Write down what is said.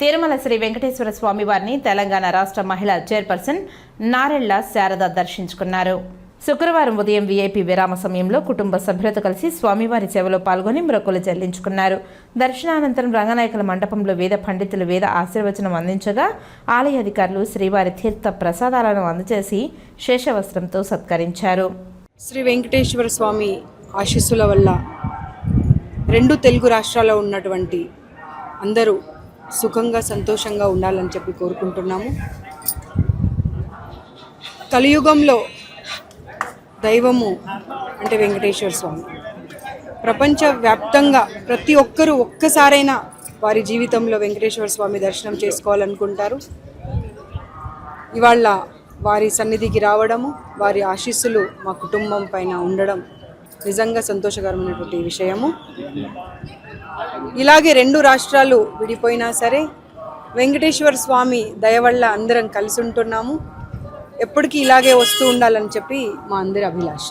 తిరుమల శ్రీ వెంకటేశ్వర స్వామి వారిని తెలంగాణ రాష్ట్ర మహిళా చైర్పర్సన్ నారెళ్ళ శారద దర్శించుకున్నారు. శుక్రవారం ఉదయం వీఐపీ విరామ సమయంలో కుటుంబ సభ్యులతో కలిసి స్వామివారి సేవలో పాల్గొని మొక్కులు చెల్లించుకున్నారు. దర్శనానంతరం రంగనాయకుల మండపంలో వేద పండితులు వేద ఆశీర్వచనం అందించగా ఆలయ అధికారులు శ్రీవారి తీర్థ ప్రసాదాలను అందజేసి శేషవస్త్రంతో సత్కరించారు. శ్రీ వెంకటేశ్వర స్వామి ఆశీస్సుల వల్ల రెండు తెలుగు రాష్ట్రాల్లో ఉన్నటువంటి అందరూ సుఖంగా సంతోషంగా ఉండాలని చెప్పి కోరుకుంటున్నాము. కలియుగంలో దైవము అంటే వెంకటేశ్వర స్వామి. ప్రపంచ వ్యాప్తంగా ప్రతి ఒక్కరూ ఒక్కసారైనా వారి జీవితంలో వెంకటేశ్వర స్వామి దర్శనం చేసుకోవాలనుకుంటారు. ఇవాళ వారి సన్నిధికి రావడము వారి ఆశీస్సులు మా కుటుంబం పైన ఉండడం నిజంగా సంతోషకరమైనటువంటి విషయము. ఇలాగే రెండు రాష్ట్రాలు విడిపోయినా సరే వెంకటేశ్వర స్వామి దయ వల్ల అందరం కలిసి ఉంటున్నాము. ఎప్పటికీ ఇలాగే వస్తూ ఉండాలని చెప్పి మా అందరి అభిలాష.